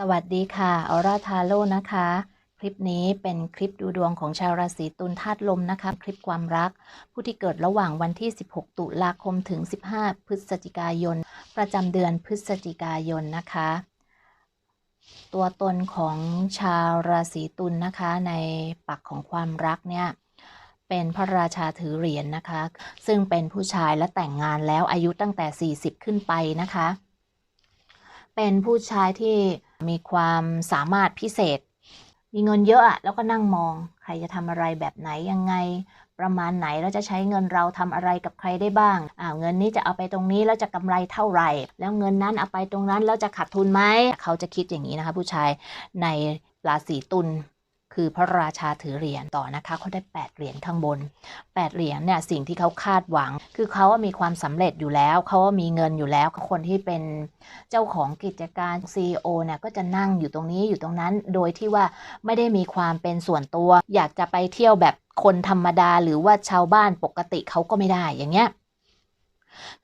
สวัสดีค่ะออร่าทาโร่นะคะ คลิปนี้เป็นคลิปดูดวงของชาวราศีตุลธาตุลมนะคะ คลิปความรัก ผู้ที่เกิดระหว่างวันที่ 16 ตุลาคมถึง 15 พฤศจิกายน ประจำเดือนพฤศจิกายนนะคะ ตัวตนของชาวราศีตุลนะคะ ในปักของความรักเนี่ยเป็นพระราชาถือเหรียญนะคะ ซึ่งเป็นผู้ชายและแต่งงานแล้วอายุตั้งแต่ 40 ขึ้นไปนะคะ เป็นผู้ชายที่ มีความสามารถพิเศษ มีเงินเยอะแล้วก็นั่งมอง ใครจะทำอะไรแบบไหนยังไง ประมาณไหนแล้วจะใช้เงินเราทำอะไรกับใครได้บ้างอ่าเงินนี้จะเอาไปตรงนี้แล้วจะกำไรเท่าไหร่ แล้วเงินนั้นเอาไปตรงนั้นแล้วจะขาดทุนไหมเขาจะคิดอย่างนี้นะคะ ผู้ชายในราศีตุล คือพระราชาถือเหรียญต่อนะคะเขาได้ 8 เหรียญข้างบน 8 เหรียญเนี่ยสิ่งที่เขาคาดหวัง คือเขาว่ามีความสำเร็จอยู่แล้วเขาว่ามีเงินอยู่แล้วคนที่เป็นเจ้าของกิจการ CEO เนี่ยก็จะนั่งอยู่ตรงนี้อยู่ตรงนั้น โดยที่ว่าไม่ได้มีความเป็นส่วนตัว อยากจะไปเที่ยวแบบคนธรรมดา หรือว่าชาวบ้านปกติเขาก็ไม่ได้อย่างเงี้ย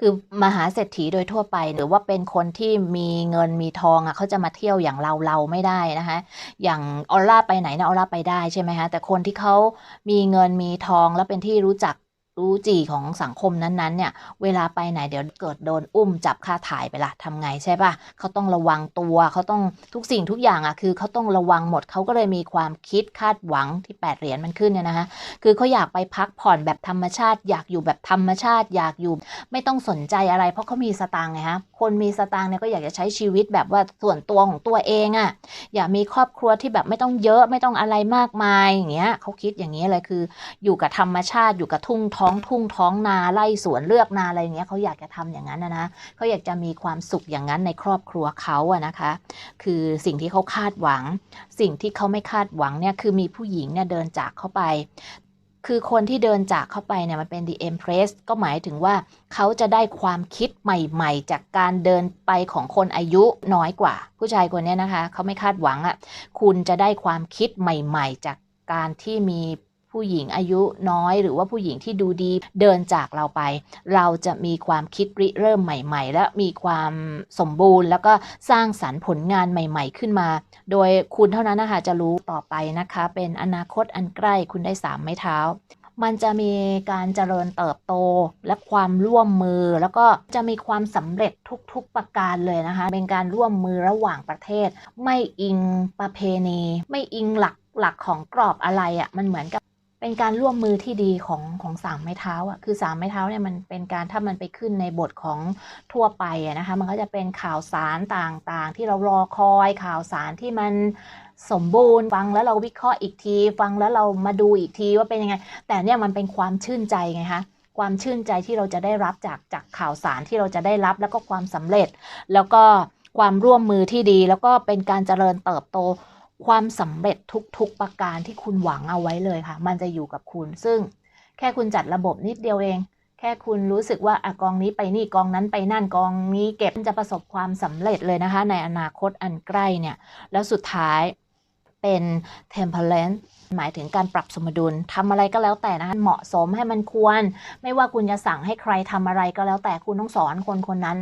คือมหาเศรษฐีโดยทั่วไป หรือว่าเป็นคนที่มีเงินมีทองอะเขาจะมาเที่ยวอย่างเราเราไม่ได้นะคะ อย่างออร่าไปไหนนะออร่าไปได้ใช่ไหมคะแต่คนที่เขามีเงินมีทองแล้วเป็นที่รู้จัก รู้จีของสังคมนั้นๆเนี่ยเวลาไปไหนเดี๋ยวเกิดโดนอุ้มจับค่าถ่ายไปละทำไงใช่ปะเขาต้องระวังตัวเขาต้องทุกสิ่งทุกอย่างอะคือเขาต้องระวังหมดเขาก็เลยมีความคิดคาดหวังที่แปดเหรียญมันขึ้นเนี่ยนะคะคือเขาอยากไปพักผ่อนแบบธรรมชาติ อยากอยู่แบบธรรมชาติ อยากอยู่ไม่ต้องสนใจอะไร เพราะเขามีสตางค์ไงฮะ คนมีสตางค์เนี่ยก็อยากจะใช้ชีวิตแบบว่าส่วนตัวของตัวเองอะ่ะ อยากมีครอบครัวที่แบบไม่ต้องเยอะไม่ต้องอะไรมากมายอย่างเงี้ยเขาคิดอย่างนี้ยเลยคือ อยู่กับธรรมชาติอยู่กับทุ่งท้องทุ่งท้องนาไร่สวนเลือกนาอะไรอย่างเงี้ยเขาอยากจะทำอย่างนั้นนะนะเขาอยากจะมีความสุขอย่างนั้นในครอบครัวเขาอะนะคะ คือสิ่งที่เขาคาดหวัง สิ่งที่เขาไม่คาดหวังเนี่ยคือมีผู้หญิงเนี่ยเดินจากเข้าไป คือคนที่เดินจากเข้าไปเนี่ยมันเป็น the empress ก็หมายถึงว่าเขาจะได้ความคิดใหม่ๆ จากการเดินไปของคนอายุน้อยกว่า ผู้ชายคนนี้นะคะ เขาไม่คาดหวังอะ่ะ คุณจะได้ความคิดใหม่ๆ จากการที่มี ผู้หญิงอายุน้อยหรือว่าผู้หญิงที่ดูดีเดินจากเราไป เราจะมีความคิดริเริ่มใหม่ ๆ และมีความสมบูรณ์ แล้วก็สร้างสรรค์ผลงานใหม่ ๆ ขึ้นมา โดยคุณเท่านั้นนะคะจะรู้ต่อไปนะคะ เป็นอนาคตอันใกล้คุณได้สามไม้เท้ามันจะมีการเจริญเติบโตและความร่วมมือ แล้วก็จะมีความสำเร็จทุกๆประการเลยนะคะ เป็นการร่วมมือระหว่างประเทศ ไม่อิงประเพณี ไม่อิงหลักหลักของกรอบอะไรอะ่ะมันเหมือนกับ เป็นการร่วมมือที่ดีของของสามไม้เท้าอะคือสามไม้เท้าเนี่ยมันเป็นการถ้ามันไปขึ้นในบทของทั่วไปอะนะคะมันก็จะเป็นข่าวสารต่างๆ ที่เรารอคอยข่าวสารที่มันสมบูรณ์ฟังแล้วเราวิเคราะห์อีกที ฟังแล้วเรามาดูอีกทีว่าเป็นยังไง แต่เนี่ยมันเป็นความชื่นใจไงคะความชื่นใจที่เราจะได้รับจากจากข่าวสารที่เราจะได้รับแล้วก็ความสำเร็จ แล้วก็ความร่วมมือที่ดีแล้วก็เป็นการเจริญเติบโต ความสำเร็จทุกๆประการที่คุณหวังเอาไว้เลยค่ะ มันจะอยู่กับคุณ ซึ่งแค่คุณจัดระบบนิดเดียวเอง แค่คุณรู้สึกว่าอกองนี้ไปนี่กองนั้นไปนั่นกองนี้เก็บจะประสบความสำเร็จเลยนะคะ ในอนาคตอันใกล้เนี่ย แล้วสุดท้าย เป็น temperance หมายถึงการปรับสมดุลทำอะไรก็แล้วแต่นะคะเหมาะสมให้มันควร ไม่ว่าคุณจะสั่งให้ใครทำอะไรก็แล้วแต่คุณต้องสอนคนคนนั้น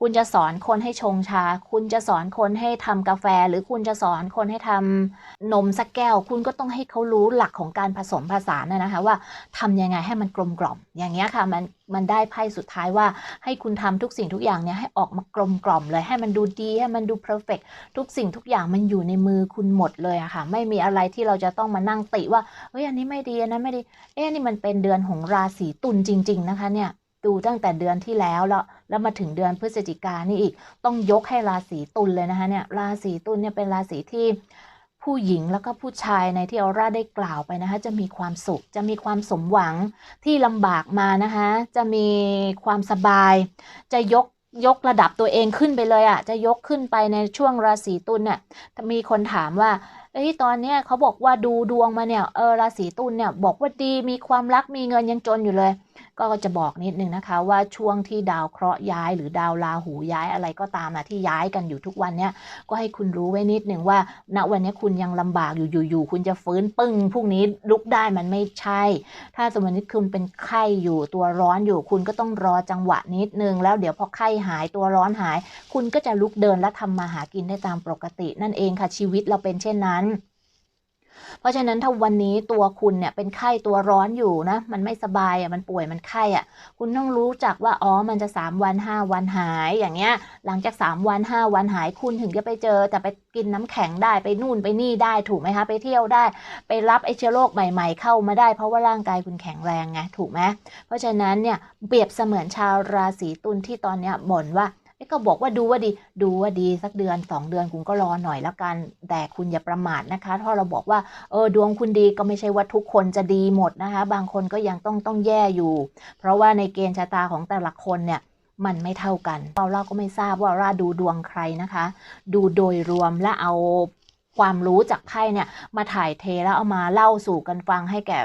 คุณจะสอนคนให้ชงชา คุณจะสอนคนให้ทำกาแฟ หรือคุณจะสอนคนให้ทำนมสักแก้ว คุณก็ต้องให้เขารู้หลักของการผสมผสานนะนะคะว่าทำยังไงให้มันกลมกล่อม อย่างเงี้ยค่ะมันมันได้ไพ่สุดท้ายว่าให้คุณทำทุกสิ่งทุกอย่างเนี่ยให้ออกมากลมกล่อมเลย ให้มันดูดีให้มันดูเพอร์เฟกทุกสิ่งทุกอย่างมันอยู่ในมือคุณหมดเลยอะค่ะ ไม่มีอะไรที่เราจะต้องมานั่งติว่าเฮ้ยอันนี้ไม่ดีอันนั้นไม่ดีเอ๊ะนี่มันเป็นเดือนของราศีตุลจริง ๆ นะคะเนี่ยดูตั้งแต่เดือนที่แล้วแล้วแล้วมาถึงเดือนพฤศจิกานี่อีก ต้องยกให้ราศีตุลเลยนะคะเนี่ยราศีตุลเนี่ยเป็นราศีที่ ผู้หญิงแล้วก็ผู้ชายในที่ออร่าได้กล่าวไปนะคะ จะมีความสุข จะมีความสมหวังที่ลำบากมานะคะ จะมีความสบาย จะยกยกระดับตัวเองขึ้นไปเลยอะ่ะ จะยกขึ้นไปในช่วงราศีตุลเนี่ยมีคนถามว่า เอ้ตอนเนี้ยเขาบอกว่าดูดวงมาเนี่ยเออราศีตุลเนี่ยบอกว่าดีมีความรักมีเงินยังจนอยู่เลย ก็จะบอกนิดนึงนะคะว่าช่วงที่ดาวเคราะห์ย้าย หรือดาวราหูย้ายอะไรก็ตามนะที่ย้ายกันอยู่ทุกวันเนี่ยก็ให้คุณรู้ไว้นิดนึงว่า ณวันนี้คุณยังลำบากอยู่อยู่ๆคุณจะฟื้นปึ้งพรุ่งนี้ลุกได้มันไม่ใช่ ถ้าสมมติคุณเป็นไข้อยู่ตัวร้อนอยู่ คุณก็ต้องรอจังหวะนิดนึงแล้วเดี๋ยวพอไข้หายตัวร้อนหาย คุณก็จะลุกเดินและทำมาหากินได้ตามปกติ นั่นเองค่ะชีวิตเราเป็นเช่นนั้นเพราะฉะนั้นถ้าวันนี้ตัวคุณเนี่ยเป็นไข้ตัวร้อนอยู่นะ มันไม่สบายอะมันป่วยมันไข้อะ คุณต้องรู้จักว่าอ๋อมันจะ 3 วัน 5 วันหายอย่างเงี้ย หลังจาก 3 วัน 5 วันหายคุณถึงจะไปเจอ แต่ไปกินน้ำแข็งได้ไปนู่นไปนี่ได้ถูกไหมคะไปเที่ยวได้ ไปรับไอเชื้อโรคใหม่ ๆ เข้ามาได้ เพราะว่าร่างกายคุณแข็งแรงไงถูกไหมเพราะฉะนั้นเนี่ยเปรียบเสมือนชาวราศีตุลที่ตอนเนี้ยบ่นว่า ก็บอกว่าดูว่าดี ดูว่าดีสักเดือน 2 เดือนคุณก็รอหน่อยแล้วกัน แต่คุณอย่าประมาทนะคะ ถ้าเราบอกว่าเออดวงคุณดีก็ไม่ใช่ว่าทุกคนจะดีหมดนะคะ บางคนก็ยังต้องต้องแย่อยู่ เพราะว่าในเกณฑ์ชะตาของแต่ละคนเนี่ยมันไม่เท่ากันเราเราก็ไม่ทราบว่าราดูดวงใครนะคะ ดูโดยรวมและเอา ความรู้จากไพ่เนี่ยมาถ่ายเทแล้วเอามาเล่าสู่กันฟังให้แก่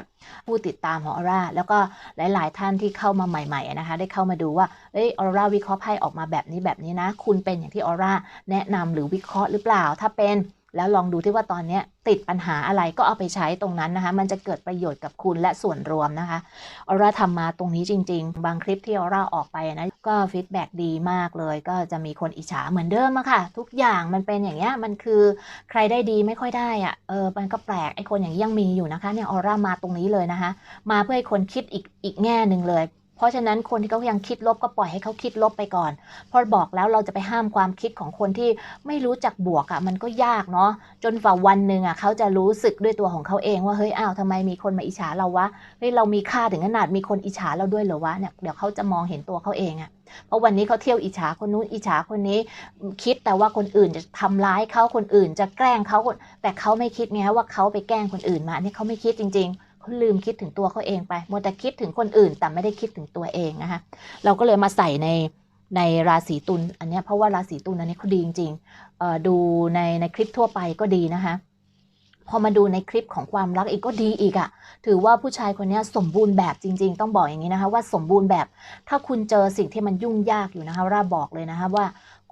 ผู้ติดตามของออร่าแล้วก็หลาย ๆ ท่านที่เข้ามาใหม่ ๆ นะคะ ได้เข้ามาดูว่าเอ้ยออร่าวิเคราะห์ไพ่ออกมาแบบนี้แบบนี้นะ คุณเป็นอย่างที่ออร่าแนะนำหรือวิเคราะห์หรือเปล่า ถ้าเป็น แล้วลองดูที่ว่าตอนนี้ติดปัญหาอะไรก็เอาไปใช้ตรงนั้นนะคะ มันจะเกิดประโยชน์กับคุณและส่วนรวมนะคะออร่าทำมาตรงนี้จริง ๆ บางคลิปที่ออร่าออกไปนะก็ฟีดแบ็ดีมากเลย ก็จะมีคนอิจฉาเหมือนเดิมอะค่ะ ทุกอย่างมันเป็นอย่างเงี้ยมันคือใครได้ดีไม่ค่อยได้อะเออมันก็แปลกไอ้คนอย่างนี้ยังมีอยู่นะคะเนี่ยออร่ามาตรงนี้เลยนะคะ มาเพื่อให้คนคิดอีกอีกแง่หนึ่งเลย เพราะฉะนั้นคนที่เขายังคิดลบก็ปล่อยให้เขาคิดลบไปก่อนพราะบอกแล้วเราจะไปห้ามความคิดของคนที่ไม่รู้จักบวกอะ่ะมันก็ยากเนาะจนฝ่าวันหนึ่งอะ่ะเขาจะรู้สึกด้วยตัวของเขาเองว่าเฮ้ยอ้าวทำไมมีคนมาอิจฉาเราวะเฮ้ยเรามีค่าถึงขนาดมีคนอิจฉาเราด้วยเหรอวะเนี่ยเดี๋ยวเขาจะมองเห็นตัวเขาเองอะ่ะเพราะวันนี้เขาเที่ยวอิจฉาคนนู้นอิจฉาคนนี้ คิดแต่ว่าคนอื่นจะทำร้ายเขาคนอื่นจะแกล้งเขาแต่เขาไม่คิดไงว่าเขาไปแกล้งคนอื่นมาอันนี่เขาไม่คิดจริง ๆ ลืมคิดถึงตัวเขาเองไปมัวแต่คิดถึงคนอื่น แต่ไม่ได้คิดถึงตัวเองนะคะเราก็เลยมาใส่ในในราศีตุลอันนี้เพราะว่าราศีตุลอันนี้เขาดีจริงๆดูในในคลิปทั่วไปก็ดีนะคะพอมาดูในคลิปของความรักอีกก็ดีอีกอะ่ะถือว่าผู้ชายคนนี้สมบูรณ์แบบจริง ๆ ต้องบอกอย่างนี้นะคะว่าสมบูรณ์แบบ ถ้าคุณเจอสิ่งที่มันยุ่งยากอยู่นะคะราบอกเลยนะคะว่า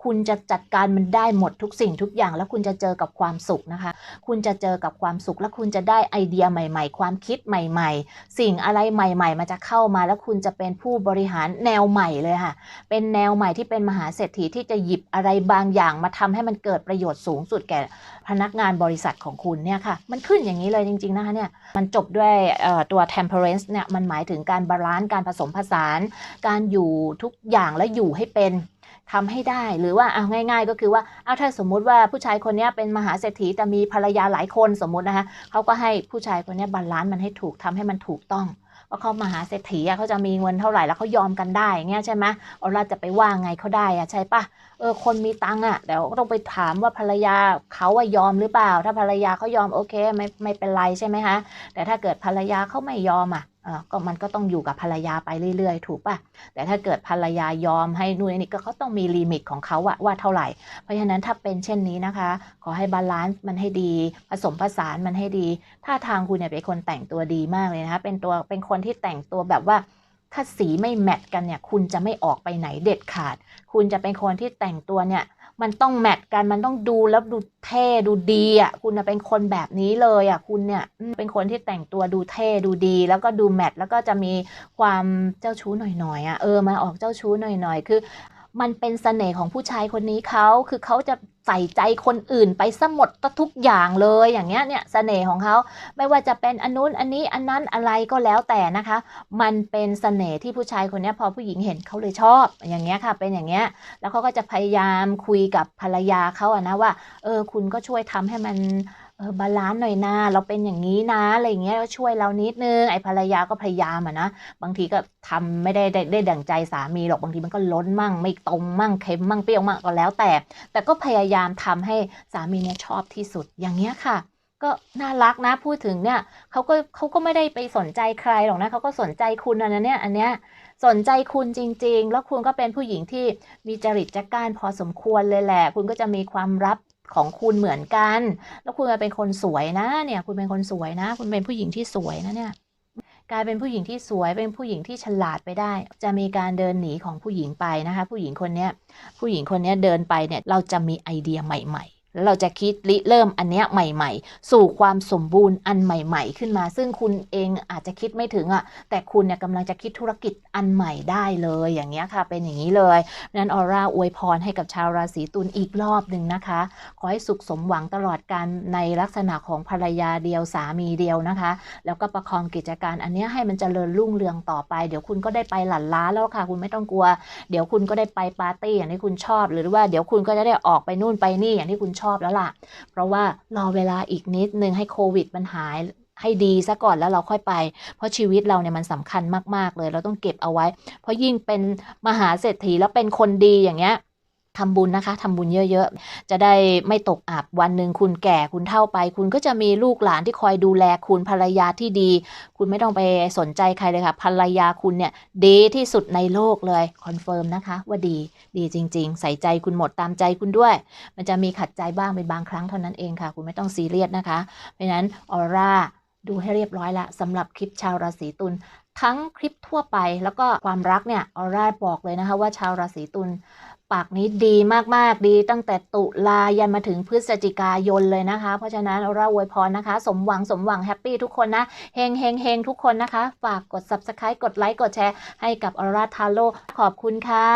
คุณจะจัดการมันได้หมดทุกสิ่งทุกอย่าง แล้วคุณจะเจอกับความสุขนะคะ คุณจะเจอกับความสุข แล้วคุณจะได้ไอเดียใหม่ ๆ ความคิดใหม่ ๆ สิ่งอะไรใหม่ ๆ มันจะเข้ามา แล้วคุณจะเป็นผู้บริหารแนวใหม่เลยค่ะ เป็นแนวใหม่ที่เป็นมหาเศรษฐีที่จะหยิบอะไรบางอย่างมาทำให้มันเกิดประโยชน์สูงสุดแก่พนักงานบริษัทของคุณเนี่ยค่ะ มันขึ้นอย่างนี้เลยจริง ๆ นะคะเนี่ยมันจบด้วยตัว temperance เนี่ยมันหมายถึงการบาลานซ์การผสมผสาน การอยู่ทุกอย่างและอยู่ให้เป็น ทำให้ได้หรือว่าเอาง่าย ๆ ก็คือว่าเอาถ้าสมมุติว่าผู้ชายคนนี้เป็นมหาเศรษฐีแต่มีภรรยาหลายคนสมมุตินะคะเขาก็ให้ผู้ชายคนนี้บาลานซ์มันให้ถูกทำให้มันถูกต้องว่าเขามหาเศรษฐีเขาจะมีเงินเท่าไหร่แล้วเขายอมกันได้เงี้ยใช่ไหมเราจะไปว่าไงเขาได้อะใช่ปะเออคนมีตังอะเดี๋ยวต้องไปถามว่าภรรยาเขาว่ายอมหรือเปล่า ถ้าภรรยาเขายอมโอเคไม่ไม่เป็นไรใช่ไหมคะแต่ถ้าเกิดภรรยาเขาไม่ยอมอะ ก็มันก็ต้องอยู่กับภรรยาไปเรื่อยๆ ถูกป่ะ แต่ถ้าเกิดภรรยายอมให้นู่นนี่ก็เขาต้องมีลิมิตของเขาว่าเท่าไหร่ เพราะฉะนั้นถ้าเป็นเช่นนี้นะคะ ขอให้บาลานซ์มันให้ดี ผสมผสานมันให้ดี ถ้าทางคุณเนี่ยเป็นคนแต่งตัวดีมากเลยนะคะ เป็นตัวเป็นคนที่แต่งตัวแบบว่า ถ้าสีไม่แมทกันเนี่ย คุณจะไม่ออกไปไหนเด็ดขาด คุณจะเป็นคนที่แต่งตัวเนี่ย มันต้องแมทกันมันต้องดูแล้วดูเท่ดูดีอะคุณเป็นคนแบบนี้เลยอะคุณเนี่ยเป็นคนที่แต่งตัวดูเท่ดูดี แล้วก็ดูแมทแล้วก็จะมีความเจ้าชู้หน่อยๆอะเออมาออกเจ้าชู้หน่อยๆคือ มันเป็นเสน่ห์ของผู้ชายคนนี้เขาคือเขาจะใส่ใจคนอื่นไปซะหมดทุกอย่างเลยอย่างเงี้ยเนี่ยเสน่ห์ของเขาไม่ว่าจะเป็นอันนู้นอันนี้อันนั้นอะไรก็แล้วแต่นะคะ มันเป็นเสน่ห์ที่ผู้ชายคนนี้พอผู้หญิงเห็นเขาเลยชอบอย่างเงี้ยค่ะ เป็นอย่างเงี้ยแล้วเขาก็จะพยายามคุยกับภรรยาเขาอะนะว่าเออคุณก็ช่วยทำให้มัน เออบาลานซ์หน่อยนะเราเป็นอย่างนี้นะอะไรเงี้ยช่วยเรานิดนึงไอ้ภรรยาก็พยายามอะนะบางทีก็ทำไม่ได้ได้ได้ดั่งใจสามีหรอกบางทีมันก็ล้นมั่ง ไม่ตรงมั่งเค็มมั่งเปรี้ยวมั่งก็แล้วแต่ แต่ก็พยายามทำให้สามีเนี่ยชอบที่สุดอย่างเงี้ยค่ะก็น่ารักนะพูดถึงเนี่ยเขาก็เขาก็ไม่ได้ไปสนใจใครหรอกนะเขาก็สนใจคุณอันนี้อันเนี้ยสนใจคุณจริง ๆ แล้วคุณก็เป็นผู้หญิงที่มีจริตจักการพอสมควรเลยแหละ คุณก็จะมีความรับ ของคุณเหมือนกัน แล้วคุณเป็นคนสวยนะ เนี่ย คุณเป็นคนสวยนะ คุณเป็นผู้หญิงที่สวยนะเนี่ย กลายเป็นผู้หญิงที่สวย เป็นผู้หญิงที่ฉลาดไปได้ จะมีการเดินหนีของผู้หญิงไปนะคะ ผู้หญิงคนเนี้ย ผู้หญิงคนเนี้ยเดินไปเนี่ย เราจะมีไอเดียใหม่ ๆ แล้วเราจะคิดริเริ่มอันเนี้ยใหม่ ๆ สู่ความสมบูรณ์อันใหม่ ๆ ขึ้นมา ซึ่งคุณเองอาจจะคิดไม่ถึงอะ่ะ แต่คุณเนี่ยกำลังจะคิดธุรกิจอันใหม่ได้เลย อย่างเงี้ยค่ะ เป็นอย่างนี้เลยนั้นออร่าอวยพรให้กับชาวราศีตุลอีกรอบหนึ่งนะคะ ขอให้สุขสมหวังตลอดการในลักษณะของภรรยาเดียวสามีเดียวนะคะ แล้วก็ประคองกิจการอันเนี้ยให้มันเจริญรุ่งเรืองต่อไป เดี๋ยวคุณก็ได้ไปหลั่นล้าแล้วค่ะ คุณไม่ต้องกลัว เดี๋ยวคุณก็ได้ไปปาร์ตี้อย่างที่คุณชอบ หรือว่าเดี๋ยวคุณก็จะได้ออกไปนู่นไปนี่อย่างที่คุณชอบอบแล้วล่ะ เพราะว่ารอเวลาอีกนิดนึงให้โควิดมันหายให้ดีซะก่อนแล้วเราค่อยไป เพราะชีวิตเราเนี่ยมันสำคัญมาก ๆ เลย เราต้องเก็บเอาไว้ เพราะยิ่งเป็นมหาเศรษฐีแล้วเป็นคนดีอย่างเงี้ย ทำบุญนะคะทำบุญเยอะๆ จะได้ไม่ตกอับวันหนึ่งคุณแก่คุณเท่าไป คุณก็จะมีลูกหลานที่คอยดูแลคุณภรรยาที่ดี คุณไม่ต้องไปสนใจใครเลยค่ะภรรยาคุณเนี่ยดีที่สุดในโลกเลยคอนเฟิร์มนะคะ ว่าดีดีจริง ๆ ใส่ใจคุณหมดตามใจคุณด้วย มันจะมีขัดใจบ้างเป็นบางครั้งเท่านั้นเองค่ะ คุณไม่ต้องซีเรียสนะคะ เพราะฉะนั้นออร่าดูให้เรียบร้อยละสำหรับคลิปชาวราศีตุลทั้งคลิปทั่วไปแล้วก็ความรักเนี่ยออร่าบอกเลยนะคะว่าชาวราศีตุล ปากนี้ดีมากๆดีตั้งแต่ตุลายันมาถึงพฤศจิกายนเลยนะคะ เพราะฉะนั้นเราอวยพรนะคะ สมหวังสมหวังแฮปปี้ทุกคนนะเฮงเฮงเฮงทุกคนนะคะ ฝากกด subscribe กดไลค์กดแชร์ให้กับออร่าทาโร่ขอบคุณค่ะ